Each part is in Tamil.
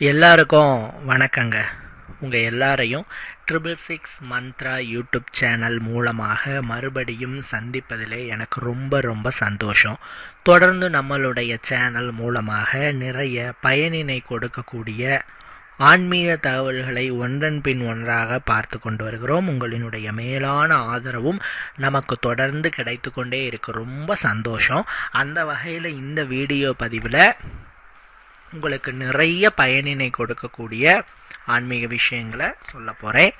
எல்லாருக்கும் வணக்கங்க. உங்கள் எல்லாரையும் triple six Mantra YouTube channel மூலமாக மறுபடியும் சந்திப்பதிலே எனக்கு ரொம்ப ரொம்ப சந்தோஷம். தொடர்ந்து நம்மளுடைய சேனல் மூலமாக நிறைய பயனினை கொடுக்கக்கூடிய ஆன்மீக தகவல்களை ஒன்றன் பின் ஒன்றாக பார்த்து கொண்டு வருகிறோம். உங்களினுடைய மேலான ஆதரவும் நமக்கு தொடர்ந்து கிடைத்து கொண்டே இருக்கு. ரொம்ப சந்தோஷம். அந்த வகையில் இந்த வீடியோ பதிவில் உங்களுக்கு நிறைய பயனினை கொடுக்கக்கூடிய ஆன்மீக விஷயங்களை சொல்ல போகிறேன்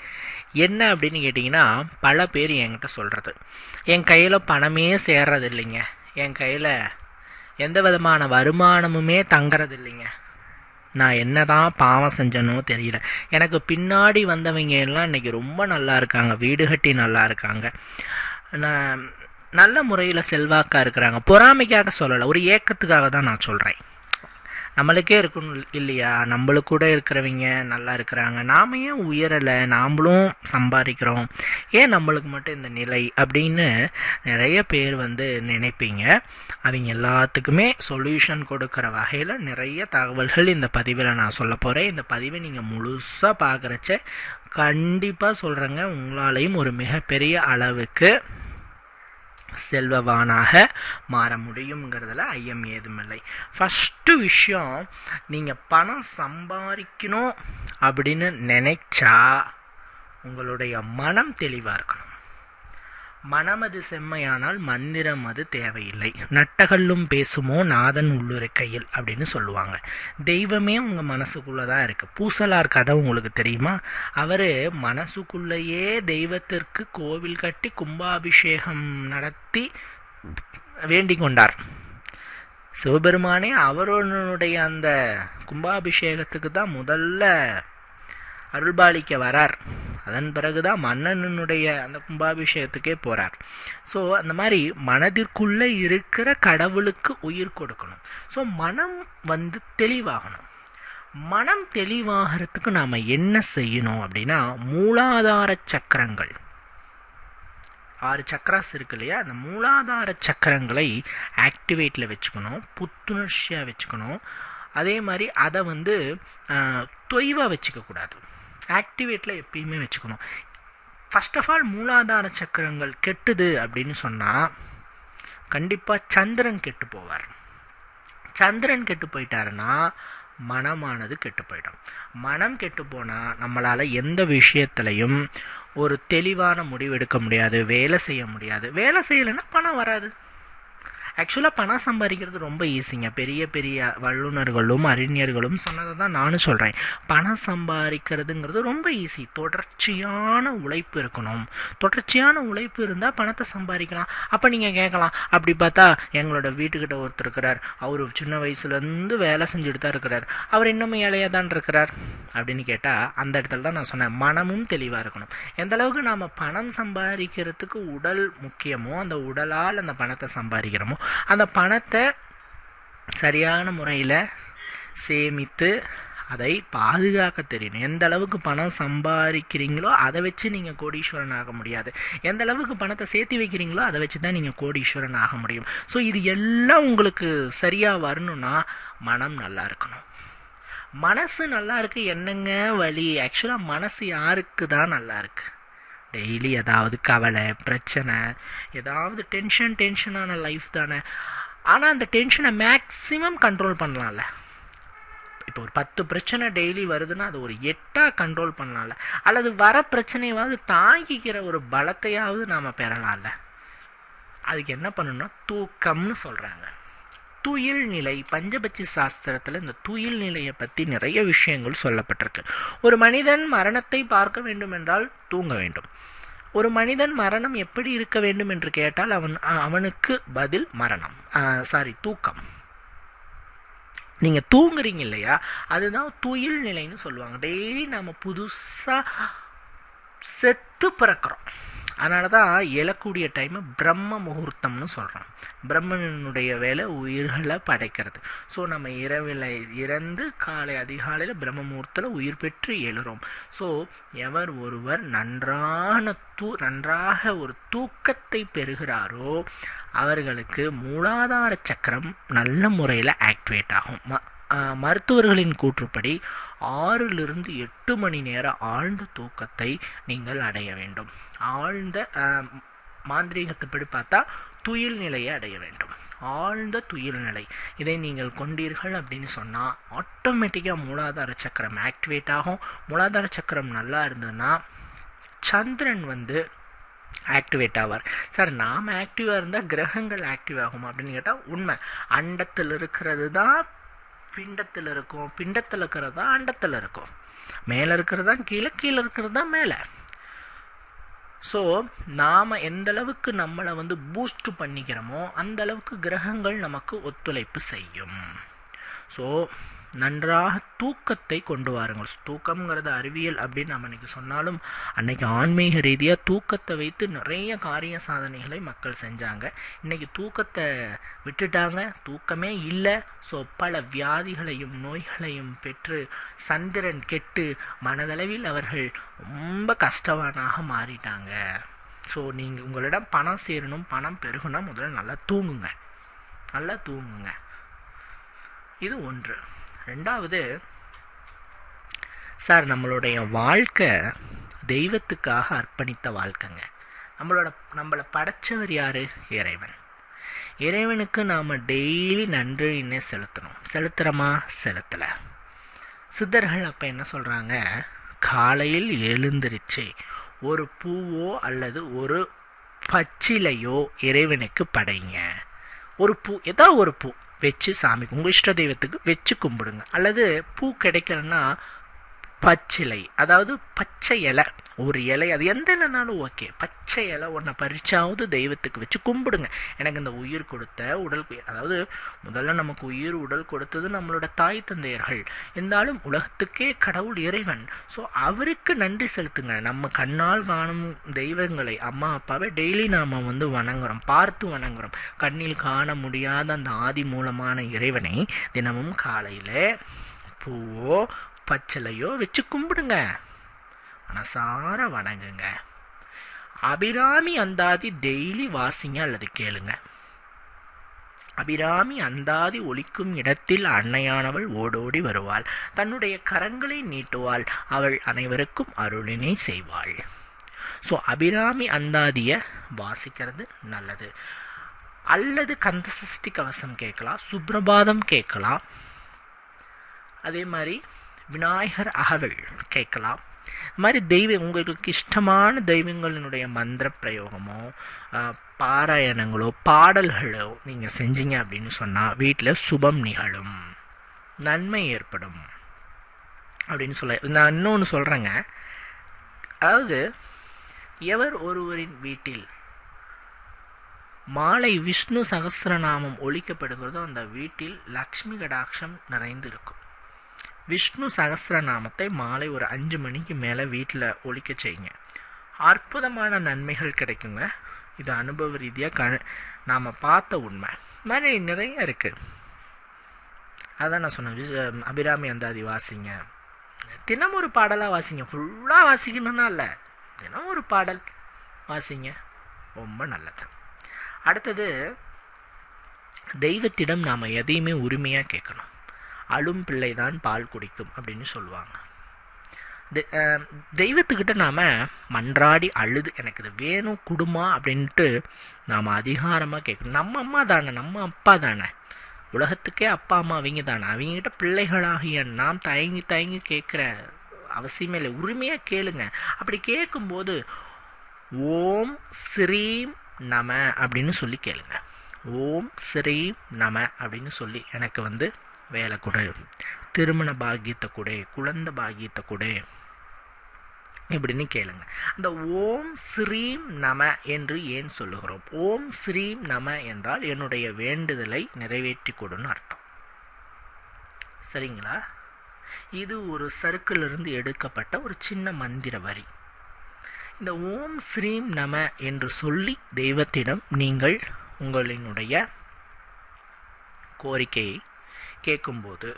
என்ன அப்படின்னு கேட்டிங்கன்னா பல பேர் என்கிட்ட சொல்கிறது என் கையில் பணமே சேர்றது இல்லைங்க என் கையில் எந்த விதமான வருமானமுமே தங்கிறது இல்லைங்க நான் என்ன தான் பாவம் செஞ்சனோ தெரியல. எனக்கு பின்னாடி வந்தவங்க எல்லாம் இன்னைக்கு ரொம்ப நல்லா இருக்காங்க. வீடு கட்டி நல்லா இருக்காங்க. நான் நல்ல முறையில் செல்வாக்காக இருக்கிறாங்க. பொறாமைக்காக சொல்லலை. ஒரு ஏக்கத்துக்காக தான் நான் சொல்கிறேன் நம்மளுக்கே இருக்கணும் இல்லையா? நம்மளுக்கு கூட இருக்கிறவங்க நல்லா இருக்கிறாங்க. நாம ஏன் உயரலை? நாமளும் சம்பாதிக்கிறோம். ஏன் நம்மளுக்கு மட்டும் இந்த நிலை? அப்படின்னு நிறைய பேர் வந்து நினைப்பீங்க. அவங்க எல்லாத்துக்குமே சொல்யூஷன் கொடுக்குற வகையில் நிறைய தகவல்கள் இந்த பதிவில் நான் சொல்ல போகிறேன் இந்த பதிவை நீங்கள் முழுசாக பார்க்குறச்ச கண்டிப்பாக சொல்கிறேங்க உங்களாலையும் ஒரு மிகப்பெரிய அளவுக்கு செல்வவானாக மாற முடியுங்கிறதுல ஐயம் ஏதுமில்லை. ஃபஸ்ட்டு விஷயம் நீங்கள் பணம் சம்பாதிக்கணும் அப்படின்னு நினைச்சா உங்களுடைய மனம் தெளிவாக இருக்கணும். மனமது செம்மையானால் மந்திரம் அது தேவையில்லை. நட்டகல்லும் பேசுமோ நாதன் உள்ளுரைக்கையில் அப்படின்னு சொல்லுவாங்க. தெய்வமே உங்கள் மனசுக்குள்ளே தான் இருக்குது பூசலார் கதை உங்களுக்கு தெரியுமா? அவர் மனசுக்குள்ளேயே தெய்வத்திற்கு கோவில் கட்டி கும்பாபிஷேகம் நடத்தி வேண்டிக் கொண்டார். சிவபெருமானே அவருடைய அந்த கும்பாபிஷேகத்துக்கு தான் முதல்ல அருள்பாலிக்க வரார். அதன் பிறகுதான் மன்னனுடைய அந்த கும்பாபிஷேகத்துக்கே போகிறார் ஸோ அந்த மாதிரி மனதிற்குள்ளே இருக்கிற கடவுளுக்கு உயிர் கொடுக்கணும். ஸோ மனம் வந்து தெளிவாகணும். மனம் தெளிவாகிறதுக்கு நாம் என்ன செய்யணும் அப்படின்னா மூலாதார சக்கரங்கள். ஆறு சக்கராஸ் இருக்கு இல்லையா? அந்த மூலாதார சக்கரங்களை ஆக்டிவேட்டில் வச்சுக்கணும். புத்துணர்ச்சியாக வச்சுக்கணும். அதே மாதிரி அதை வந்து தொய்வாக வச்சுக்கக்கூடாது ஆக்டிவேட்டில் எப்பயுமே வச்சுக்கணும். ஃபஸ்ட் ஆஃப் ஆல் மூலாதார சக்கரங்கள் கெட்டுது அப்படின்னு சொன்னால் கண்டிப்பாக சந்திரன் கெட்டு போவார். சந்திரன் கெட்டு போயிட்டாருன்னா மனமானது கெட்டு போயிடும். மனம் கெட்டு போனால் நம்மளால் எந்த விஷயத்துலையும் ஒரு தெளிவான முடிவு எடுக்க முடியாது வேலை செய்ய முடியாது. வேலை செய்யலைன்னா பணம் வராது. ஆக்சுவலாக பணம் சம்பாதிக்கிறது ரொம்ப ஈஸிங்க பெரிய பெரிய வல்லுநர்களும் அறிஞர்களும் சொன்னதை தான் நானும் சொல்கிறேன் பணம் சம்பாதிக்கிறதுங்கிறது ரொம்ப ஈஸி தொடர்ச்சியான உழைப்பு இருக்கணும். தொடர்ச்சியான உழைப்பு இருந்தால் பணத்தை சம்பாதிக்கலாம். அப்போ நீங்கள் கேட்கலாம். அப்படி பார்த்தா எங்களோட வீட்டுக்கிட்ட ஒருத்தர் இருக்கிறார். அவர் சின்ன வயசுலேருந்து வேலை செஞ்சுட்டு தான் இருக்கிறார். அவர் இன்னமும் ஏழையாக தான் இருக்கிறார். அப்படின்னு கேட்டால் அந்த இடத்துல தான் நான் சொன்னேன். மனமும் தெளிவாக இருக்கணும். எந்த அளவுக்கு நாம் பணம் சம்பாதிக்கிறதுக்கு உடல் முக்கியமோ அந்த உடலால் அந்த பணத்தை சம்பாதிக்கிறோமோ அந்த பணத்தை சரியான முறையில் சேமித்து அதை பாதுகாக்க தெரியணும் எந்த அளவுக்கு பணம் சம்பாதிக்கிறீங்களோ அதை வச்சு நீங்கள் கோடீஸ்வரன் ஆக முடியாது. எந்த அளவுக்கு பணத்தை சேர்த்து வைக்கிறீங்களோ அதை வச்சு தான் நீங்கள் கோடீஸ்வரன் ஆக முடியும். ஸோ இது எல்லாம் உங்களுக்கு சரியாக வரணும்னா மனம் நல்லா இருக்கணும். மனசு நல்லா இருக்கு என்னங்க வழி? ஆக்சுவலாக மனசு யாருக்கு தான் நல்லா இருக்குது டெய்லி ஏதாவது கவலை பிரச்சனை ஏதாவது டென்ஷன் டென்ஷனான லைஃப் தானே. ஆனால் அந்த டென்ஷனை மேக்ஸிமம் கண்ட்ரோல் பண்ணலாம்ல. இப்போ ஒரு பத்து பிரச்சனை டெய்லி வருதுன்னா அது ஒரு எட்டாக கண்ட்ரோல் பண்ணலாம்ல. அல்லது வர பிரச்சனையாவது தாங்கிக்கிற ஒரு பலத்தையாவது நாம் பெறலாம்ல. அதுக்கு என்ன பண்ணணும்னா தூக்கம்னு சொல்கிறாங்க துயில் நிலை பஞ்சபட்சி சாஸ்திரத்தில் இந்த துயில் நிலையை பற்றி நிறைய விஷயங்கள் சொல்லப்பட்டிருக்கு. ஒரு மனிதன் மரணத்தை பார்க்க வேண்டும் என்றால் தூங்க வேண்டும். ஒரு மனிதன் மரணம் எப்படி இருக்க வேண்டும் என்று கேட்டால் அவன் அவனுக்கு பதில் மரணம். சாரி தூக்கம். நீங்கள் தூங்குறீங்க இல்லையா? அதுதான் துயில் நிலைன்னு சொல்லுவாங்க. டெய்லி நம்ம புதுசாக செத்து பிறக்கிறோம். அதனால தான் எழக்கூடிய டைமு பிரம்ம முகூர்த்தம்னு சொல்கிறோம் பிரம்மனுடைய வேலை உயிர்களை படைக்கிறது. ஸோ நம்ம இரவில் இறந்து காலை அதிகாலையில் பிரம்ம முகூர்த்தத்தில் உயிர் பெற்று எழுறோம். ஸோ எவர் ஒருவர் நன்றான தூ நன்றாக ஒரு தூக்கத்தை பெறுகிறாரோ அவர்களுக்கு மூலாதார சக்கரம் நல்ல முறையில் ஆக்டிவேட் ஆகும். ம மருத்துவர்களின் கூற்றுப்படி ஆறிலிருந்து எட்டு மணி நேர ஆழ்ந்த தூக்கத்தை நீங்கள் அடைய வேண்டும். ஆழ்ந்த மாந்திரீகத்துப்படி மாந்திரீகத்தைப்படி பார்த்தா துயில் நிலையை அடைய வேண்டும். ஆழ்ந்த துயில் நிலை. இதை நீங்கள் கொண்டீர்கள் அப்படின்னு சொன்னால் ஆட்டோமேட்டிக்காக மூலாதார சக்கரம் ஆக்டிவேட் ஆகும். மூலாதார சக்கரம் நல்லா இருந்ததுன்னா சந்திரன் வந்து ஆக்டிவேட் ஆவார். சார் நாம் ஆக்டிவாக இருந்தால் கிரகங்கள் ஆக்டிவ் ஆகும் அப்படின்னு கேட்டால் உண்மை. அண்டத்தில் இருக்கிறது தான் பிண்டத்தில் இருக்கும். பிண்டத்தில் இருக்கிறது தான் அண்டத்தில் இருக்கும். மேலே இருக்கிறது தான் கீழே கீழே இருக்கிறது தான் மேலே. ஸோ நாம் எந்த அளவுக்கு நம்மளை வந்து பூஸ்ட் பண்ணிக்கிறோமோ அந்த அளவுக்கு கிரகங்கள் நமக்கு ஒத்துழைப்பு செய்யும். ஸோ நன்றாக தூக்கத்தை கொண்டு வாருங்கள். தூக்கம்ங்கிறது அறிவியல் அப்படின்னு நம்ம இன்னைக்கு சொன்னாலும் அன்னைக்கு ஆன்மீக ரீதியாக தூக்கத்தை வைத்து நிறைய காரிய சாதனைகளை மக்கள் செஞ்சாங்க. இன்றைக்கி தூக்கத்தை விட்டுட்டாங்க. தூக்கமே இல்லை. ஸோ பல வியாதிகளையும் நோய்களையும் பெற்று சந்திரன் கெட்டு மனதளவில் அவர்கள் ரொம்ப கஷ்டவானாக மாறிட்டாங்க. ஸோ நீங்கள் உங்களிடம் பணம் சேரணும் பணம் பெருகணும் முதல்ல நல்லா தூங்குங்க. நல்லா தூங்குங்க. இது ஒன்று. ரெண்டாவது சார் நம்மளுடைய வாழ்க்கை தெய்வத்துக்காக அர்ப்பணித்த வாழ்க்கைங்க. நம்மளோட நம்மளை படைச்சவர் யார்? இறைவன். இறைவனுக்கு நாம் டெய்லி நன்றினை செலுத்தணும். செலுத்துகிறோமா செலுத்தலை. சித்தர்கள் அப்போ என்ன சொல்கிறாங்க காலையில் எழுந்திருச்சு ஒரு பூவோ அல்லது ஒரு பச்சிலையோ இறைவனுக்கு படைங்க. ஒரு பூ ஏதோ ஒரு பூ. வச்சு சாமி உங்கள் இஷ்ட தெய்வத்துக்கு வச்சு கும்பிடுங்க. அல்லது பூ கிடைக்கலன்னா பச்சிலை. அதாவது பச்சை இலை. ஒரு இலை அது எந்த இலைனாலும் ஓகே. பச்சை இலை ஒன்றை பறிச்சாவது தெய்வத்துக்கு வச்சு கும்பிடுங்க. எனக்கு இந்த உயிர் கொடுத்த உடல் அதாவது முதல்ல நமக்கு உயிர் உடல் கொடுத்தது நம்மளோட தாய் தந்தையர்கள். இருந்தாலும் உலகத்துக்கே கடவுள் இறைவன். ஸோ அவருக்கு நன்றி செலுத்துங்க. நம்ம கண்ணால் காணும் தெய்வங்களை அம்மா அப்பாவை டெய்லி நாம் வந்து வணங்குறோம். பார்த்து வணங்குறோம். கண்ணில் காண முடியாத அந்த ஆதி மூலமான இறைவனை தினமும் காலையில் பூவோ பச்சிலையோ வச்சு கும்பிடுங்க. மனசார வணங்குங்க. அபிராமி அந்தாதி டெய்லி வாசிங்க அல்லது கேளுங்க. அபிராமி அந்தாதி ஒலிக்கும் இடத்தில் அன்னையானவள் ஓடோடி வருவாள். தன்னுடைய கரங்களை நீட்டுவாள். அவள் அனைவருக்கும் அருளினை செய்வாள். ஸோ அபிராமி அந்தாதியை வாசிக்கிறது நல்லது. அல்லது கந்தசஷ்டி கவசம் கேட்கலாம். சுப்ரபாதம் கேட்கலாம். அதே மாதிரி விநாயகர் அகவல் கேட்கலாம். இது மாதிரி தெய்வம் உங்களுக்கு இஷ்டமான தெய்வங்களினுடைய மந்திர பிரயோகமோ பாராயணங்களோ பாடல்களோ நீங்கள் செஞ்சீங்க அப்படின்னு சொன்னால் வீட்டில் சுபம் நிகழும். நன்மை ஏற்படும். அப்படின்னு சொல்ல நான் இன்னொன்று சொல்கிறேங்க அதாவது எவர் ஒருவரின் வீட்டில் மாலை விஷ்ணு சகசிரநாமம் ஒழிக்கப்படுகிறதோ அந்த வீட்டில் லக்ஷ்மி கடாட்சம் நிறைந்து இருக்கும் விஷ்ணு சகசிரநாமத்தை மாலை ஒரு அஞ்சு மணிக்கு மேலே வீட்டில் ஒழிக்க செய்யுங்க. அற்புதமான நன்மைகள் கிடைக்குங்க. இது அனுபவ ரீதியாக க நாம் பார்த்த உண்மை. மாதிரி நிறைய இருக்குது அதான் நான் சொன்னேன் அபிராமி அந்தாதி வாசிங்க. தினம் ஒரு பாடலாக வாசிங்க. ஃபுல்லாக வாசிக்கணும்னா இல்லை. தினம் ஒரு பாடல் வாசிங்க. ரொம்ப நல்லது. அடுத்தது தெய்வத்திடம் நாம் எதையுமே உரிமையாக கேட்கணும். அழும் பிள்ளை தான் பால் குடிக்கும் அப்படின்னு சொல்லுவாங்க. தெ- தெய்வத்துக்கிட்ட நாம் மன்றாடி அழுது எனக்கு இது வேணும் குடுமா அப்படின்ட்டு நாம் அதிகாரமாக கேட்கணும். நம்ம அம்மா தானே நம்ம அப்பா தானே. உலகத்துக்கே அப்பா அம்மா அவங்க தானே. அவங்ககிட்ட பிள்ளைகளாகிய நாம் தயங்கி தயங்கி கேட்குற அவசியமே இல்லை. உரிமையாக கேளுங்க. அப்படி கேட்கும்போது ஓம் ஸ்ரீம் நம அப்படின்னு சொல்லி கேளுங்க. ஓம் ஸ்ரீம் நம அப்படின்னு சொல்லி எனக்கு வந்து வேலை கொடு. திருமண பாக்கியத்தை கொடு குழந்தை பாக்கியத்தை கொடு. இப்படின்னு கேளுங்க. அந்த ஓம் ஸ்ரீம் நம என்று ஏன் சொல்லுகிறோம்? ஓம் ஸ்ரீம் நம என்றால் என்னுடைய வேண்டுதலை நிறைவேற்றி கொடுன்னு அர்த்தம். சரிங்களா? இது ஒரு சர்க்கிள் இருந்து எடுக்கப்பட்ட ஒரு சின்ன மந்திர வரி. இந்த ஓம் ஸ்ரீம் நம என்று சொல்லி தெய்வத்திடம் நீங்கள் உங்களினுடைய கோரிக்கையை கேட்கும்போது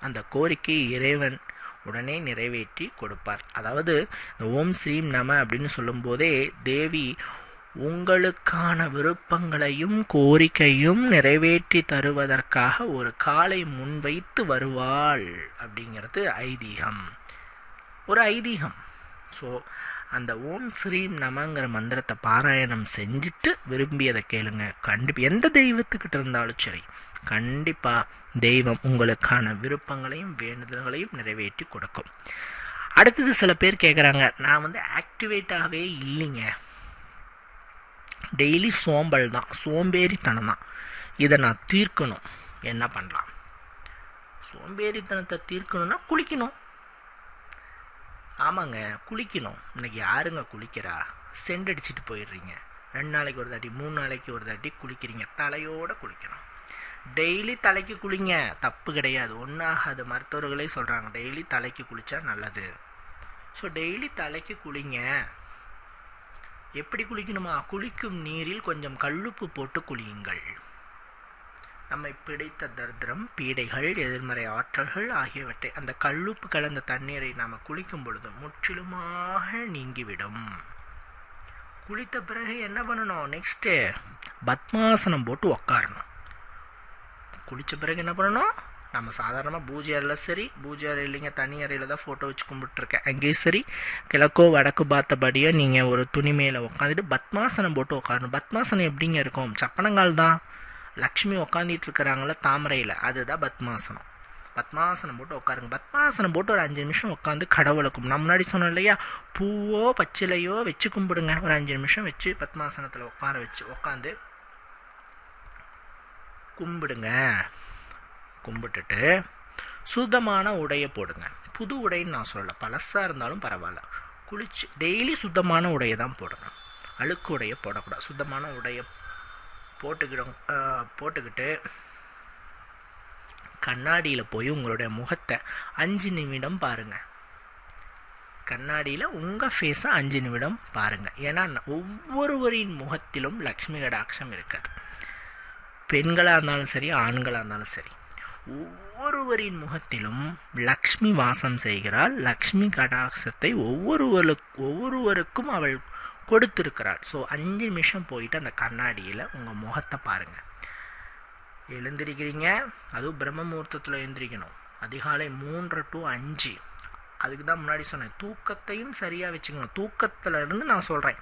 அந்த கோரிக்கை இறைவன் உடனே நிறைவேற்றி கொடுப்பார். அதாவது இந்த ஓம் ஸ்ரீம் நம அப்படின்னு சொல்லும்போதே தேவி உங்களுக்கான விருப்பங்களையும் கோரிக்கையும் நிறைவேற்றி தருவதற்காக ஒரு காலை முன்வைத்து வருவாள் அப்படிங்கிறது ஐதீகம். ஒரு ஐதீகம். ஸோ அந்த ஓம் ஸ்ரீம் நமங்கிற மந்திரத்தை பாராயணம் செஞ்சுட்டு விரும்பியதை கேளுங்க. கண்டிப்பாக எந்த தெய்வத்துக்கிட்ட இருந்தாலும் சரி கண்டிப்பாக தெய்வம் உங்களுக்கான விருப்பங்களையும் வேண்டுதல்களையும் நிறைவேற்றி கொடுக்கும். அடுத்தது சில பேர் கேட்குறாங்க நான் வந்து ஆக்டிவேட்டாகவே இல்லைங்க. டெய்லி சோம்பல் தான் சோம்பேறித்தனம் தான் இதை நான் தீர்க்கணும். என்ன பண்ணலாம்? சோம்பேறித்தனத்தை தீர்க்கணும்னா குளிக்கணும். ஆமாங்க குளிக்கணும். இன்னைக்கு யாருங்க குளிக்கிறா? சென்ட் அடிச்சுட்டு போயிடுறீங்க. ரெண்டு நாளைக்கு ஒரு தாட்டி மூணு நாளைக்கு ஒரு தாட்டி குளிக்கிறீங்க. தலையோடு குளிக்கணும். டெய்லி தலைக்கு குளிங்க. தப்பு கிடையாது. ஒன்றாகாது மருத்துவர்களே சொல்கிறாங்க டெய்லி தலைக்கு குளித்தா நல்லது. ஸோ டெய்லி தலைக்கு குளிங்க. எப்படி குளிக்கணுமா? குளிக்கும் நீரில் கொஞ்சம் கல்லுப்பு போட்டு குளியுங்கள். நம்மை பிடித்த தரித்திரம் பீடைகள் எதிர்மறை ஆற்றல்கள் ஆகியவற்றை அந்த கல்லுப்பு கலந்த தண்ணீரை நாம் குளிக்கும் பொழுது முற்றிலுமாக நீங்கிவிடும். குளித்த பிறகு என்ன பண்ணணும்? நெக்ஸ்ட்டு பத்மாசனம் போட்டு உக்காரணும். குளித்த பிறகு என்ன பண்ணணும்? நம்ம சாதாரணமாக பூஜை அறையில் சரி பூஜை அறை இல்லைங்க தனி அறையில் தான் ஃபோட்டோ வச்சு கும்பிட்டுருக்கேன். அங்கேயும் சரி கிழக்கோ வடக்கு பார்த்தபடியே நீங்கள் ஒரு துணி மேலே உட்காந்துட்டு பத்மாசனம் போட்டு உட்காரணும் பத்மாசனம் எப்படிங்க இருக்கும்? சப்பனங்கால் தான். லக்ஷ்மி உட்காந்துட்டு இருக்கிறாங்களா தாமரையில். அதுதான் பத்மாசனம். பத்மாசனம் போட்டு உட்காருங்க பத்மாசனம் போட்டு ஒரு அஞ்சு நிமிஷம் உட்காந்து கடவுளை கும்பிடும் நான் முன்னாடி சொன்னோம் இல்லையா? பூவோ பச்சிலையோ வச்சு கும்பிடுங்க. ஒரு அஞ்சு நிமிஷம் வச்சு பத்மாசனத்தில் உட்கார வச்சு உட்காந்து கும்பிடுங்க. கும்பிட்டுட்டு சுத்தமான உடையை போடுங்க. புது உடைன்னு நான் சொல்லலை. பழசாக இருந்தாலும் பரவாயில்ல. குளிச்சு டெய்லி சுத்தமான உடையை தான் போடணும். அழுக்கு உடையை போடக்கூடாது. சுத்தமான உடையை போட்டுக்கிடும் போட்டுக்கிட்டு கண்ணாடியில் போய் உங்களுடைய முகத்தை அஞ்சு நிமிடம் பாருங்கள் கண்ணாடியில் உங்கள் ஃபேஸை அஞ்சு நிமிடம் பாருங்கள் ஏன்னா ஒவ்வொருவரின் முகத்திலும் லக்ஷ்மி கடாட்சம் இருக்காது. பெண்களாக இருந்தாலும் சரி ஆண்களாக இருந்தாலும் சரி ஒவ்வொருவரின் முகத்திலும் லக்ஷ்மி வாசம் செய்கிறாள். லக்ஷ்மி கடாட்சத்தை ஒவ்வொருவருக்கு ஒவ்வொருவருக்கும் அவள் கொடுத்துருக்கிறார். ஸோ அஞ்சு நிமிஷம் போயிட்டு அந்த கண்ணாடியில் உங்கள் முகத்தை பாருங்கள் எழுந்திருக்கிறீங்க. அதுவும் பிரம்ம முகூர்த்தத்தில் எழுந்திரிக்கணும். அதிகாலை மூன்று டு அஞ்சு. அதுக்கு தான் முன்னாடி சொன்னேன். தூக்கத்தையும் சரியாக வச்சுக்கணும். தூக்கத்தில் இருந்து நான் சொல்கிறேன்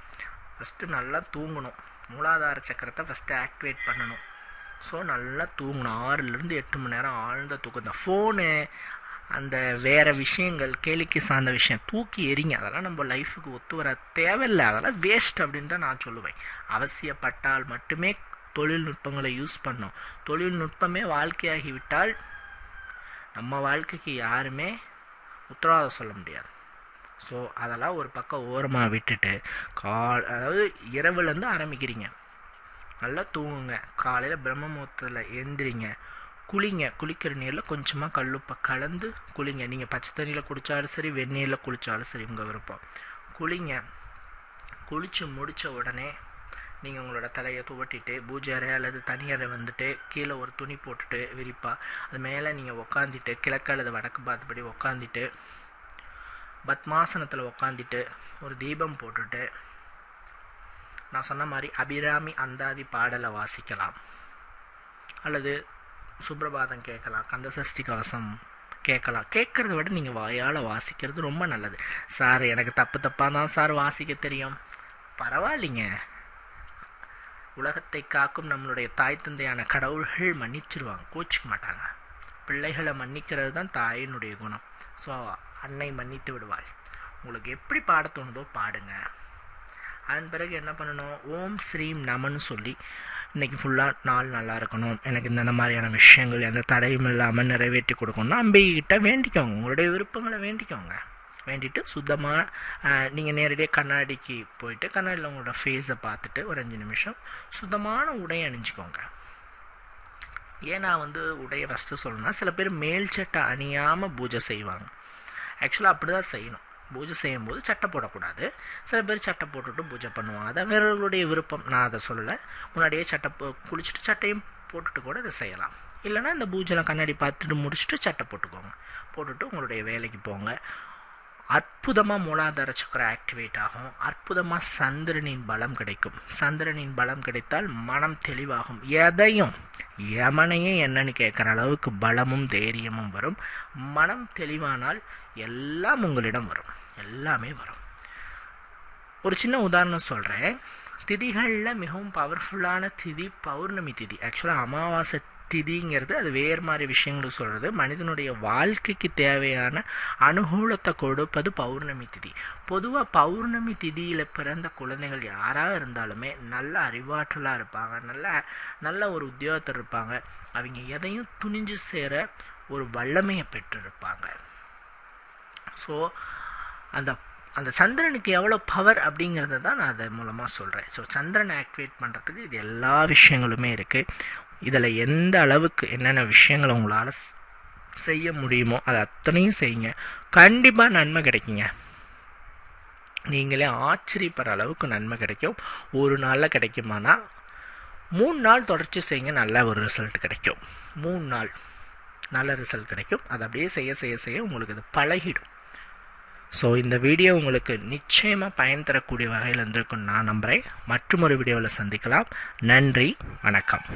ஃபஸ்ட்டு நல்லா தூங்கணும். மூலாதார சக்கரத்தை ஃபஸ்ட்டு ஆக்டிவேட் பண்ணணும். ஸோ நல்லா தூங்கணும். ஆறுலேருந்து எட்டு மணி நேரம் ஆழ்ந்த தூக்கம் தான். ஃபோனு அந்த வேறு விஷயங்கள் கேளிக்கை சார்ந்த விஷயம் தூக்கி எறிங்க. அதெல்லாம் நம்ம லைஃபுக்கு ஒத்து வர தேவையில்லை. அதெல்லாம் வேஸ்ட் அப்படின்னு தான் நான் சொல்லுவேன். அவசியப்பட்டால் மட்டுமே தொழில்நுட்பங்களை யூஸ் பண்ணோம். தொழில்நுட்பமே வாழ்க்கையாகிவிட்டால் நம்ம வாழ்க்கைக்கு யாருமே உத்தரவாதம் சொல்ல முடியாது. ஸோ அதெல்லாம் ஒரு பக்கம் ஓரமாக விட்டுட்டு கால் அதாவது இரவுலேருந்து ஆரம்பிக்கிறீங்க. நல்லா தூங்குங்க. காலையில் பிரம்ம முகூர்த்தத்தில் எந்திரிங்க. குளிங்க குளிக்கிற நீரில் கொஞ்சமாக கல்லுப்பை கலந்து குளிங்க. நீங்கள் பச்சை தண்ணியில் குளித்தாலும் சரி வெந்நீரில் குளித்தாலும் சரி உங்கள் விருப்பம். குளிங்க. குளித்து முடித்த உடனே நீங்கள் உங்களோட தலையை துவட்டிட்டு பூஜை அறை அல்லது தனி அறை வந்துட்டு கீழே ஒரு துணி போட்டுட்டு விரிப்பா. அது மேலே நீங்கள் உக்காந்துட்டு கிழக்கு அல்லது வடக்கு பார்த்தபடி உக்காந்துட்டு பத்மாசனத்தில் உக்காந்துட்டு ஒரு தீபம் போட்டுட்டு நான் சொன்ன மாதிரி அபிராமி அந்தாதி பாடலை வாசிக்கலாம். அல்லது சுப்ரபாதம் கேட்கலாம் கந்த சஷ்டி கவசம் கேட்கலாம். கேட்குறத விட நீங்கள் வாயால் வாசிக்கிறது ரொம்ப நல்லது. சார் எனக்கு தப்பு தப்பாக தான் சார் வாசிக்க தெரியும். பரவாயில்லைங்க. உலகத்தை காக்கும் நம்மளுடைய தாய் தந்தையான கடவுள்கள் மன்னிச்சிருவாங்க. கோச்சிக்க மாட்டாங்க. பிள்ளைகளை மன்னிக்கிறது தான் தாயினுடைய குணம். ஸோ அன்னை மன்னித்து விடுவாள். உங்களுக்கு எப்படி பாட தோணுதோ பாடுங்க. அதன் பிறகு என்ன பண்ணணும்? ஓம் ஸ்ரீம் நமன்னு சொல்லி இன்றைக்கி ஃபுல்லாக நாள் நல்லா இருக்கணும். எனக்கு இந்த மாதிரியான விஷயங்கள் எந்த தடையும் இல்லாமல் நிறைவேற்றி கொடுக்கணும்னா அம்பிகிட்ட வேண்டிக்கோங்க. உங்களுடைய விருப்பங்களை வேண்டிக்கோங்க. வேண்டிட்டு சுத்தமாக நீங்கள் நேரடியாக கண்ணாடிக்கு போயிட்டு கண்ணாடியில் உங்களோட ஃபேஸை பார்த்துட்டு ஒரு அஞ்சு நிமிஷம் சுத்தமான உடை அணிஞ்சிக்கோங்க. ஏன் நான் வந்து உடையை ஃபஸ்ட்டு சொல்லணும்னா சில பேர் மேல் சட்டை அணியாமல் பூஜை செய்வாங்க. ஆக்சுவலாக அப்படி தான் செய்யணும். பூஜை செய்யும்போது சட்டை போடக்கூடாது. சில பேர் சட்டை போட்டுட்டு பூஜை பண்ணுவாங்க. அதை அவர்களுடைய விருப்பம். நான் அதை சொல்லலை. முன்னாடியே சட்டை குளிச்சுட்டு சட்டையும் போட்டுட்டு கூட இதை செய்யலாம். இல்லைனா இந்த பூஜையில் கண்ணாடி பார்த்துட்டு முடிச்சுட்டு சட்டை போட்டுக்கோங்க. போட்டுட்டு உங்களுடைய வேலைக்கு போங்க. அற்புதமாக மூலாதார சக்கரம் ஆக்டிவேட் ஆகும். அற்புதமாக சந்திரனின் பலம் கிடைக்கும். சந்திரனின் பலம் கிடைத்தால் மனம் தெளிவாகும். எதையும் யமனையே என்னன்னு கேட்குற அளவுக்கு பலமும் தைரியமும் வரும். மனம் தெளிவானால் எல்லாம் உங்களிடம் வரும். எல்லாமே வரும். ஒரு சின்ன உதாரணம் சொல்கிறேன் திதிகளில் மிகவும் பவர்ஃபுல்லான திதி பௌர்ணமி திதி. ஆக்சுவலாக அமாவாசை திதிங்கிறது அது வேறு மாதிரி விஷயங்கள் சொல்கிறது மனிதனுடைய வாழ்க்கைக்கு தேவையான அனுகூலத்தை கொடுப்பது பௌர்ணமி திதி. பொதுவாக பௌர்ணமி திதியில் பிறந்த குழந்தைகள் யாராக இருந்தாலுமே நல்ல அறிவாற்றலாக இருப்பாங்க. நல்ல நல்ல ஒரு உத்தியோகத்தில் இருப்பாங்க. அவங்க எதையும் துணிஞ்சு சேர ஒரு வல்லமையை பெற்றிருப்பாங்க. ஸோ அந்த அந்த சந்திரனுக்கு எவ்வளோ பவர் அப்படிங்கிறத தான் நான் அது மூலமாக சொல்கிறேன் ஸோ சந்திரனை ஆக்டிவேட் பண்ணுறதுக்கு இது எல்லா விஷயங்களுமே இருக்குது இதில் எந்த அளவுக்கு என்னென்ன விஷயங்களை உங்களால் செய்ய முடியுமோ அது அத்தனையும் செய்யுங்க. கண்டிப்பாக நன்மை கிடைக்குங்க. நீங்களே ஆச்சரியப்படுற அளவுக்கு நன்மை கிடைக்கும். ஒரு நாளில் கிடைக்குமானா மூணு நாள் தொடர்ச்சி செய்யுங்க நல்ல ஒரு ரிசல்ட் கிடைக்கும். மூணு நாள் நல்ல ரிசல்ட் கிடைக்கும். அதை அப்படியே செய்ய செய்ய செய்ய உங்களுக்கு இது பழகிடும். ஸோ இந்த வீடியோ உங்களுக்கு நிச்சயமாக பயன் தரக்கூடிய வகையில் இருந்திருக்குன்னு நான் நம்புகிறேன் மற்றும் ஒரு வீடியோவில் சந்திக்கலாம். நன்றி வணக்கம்.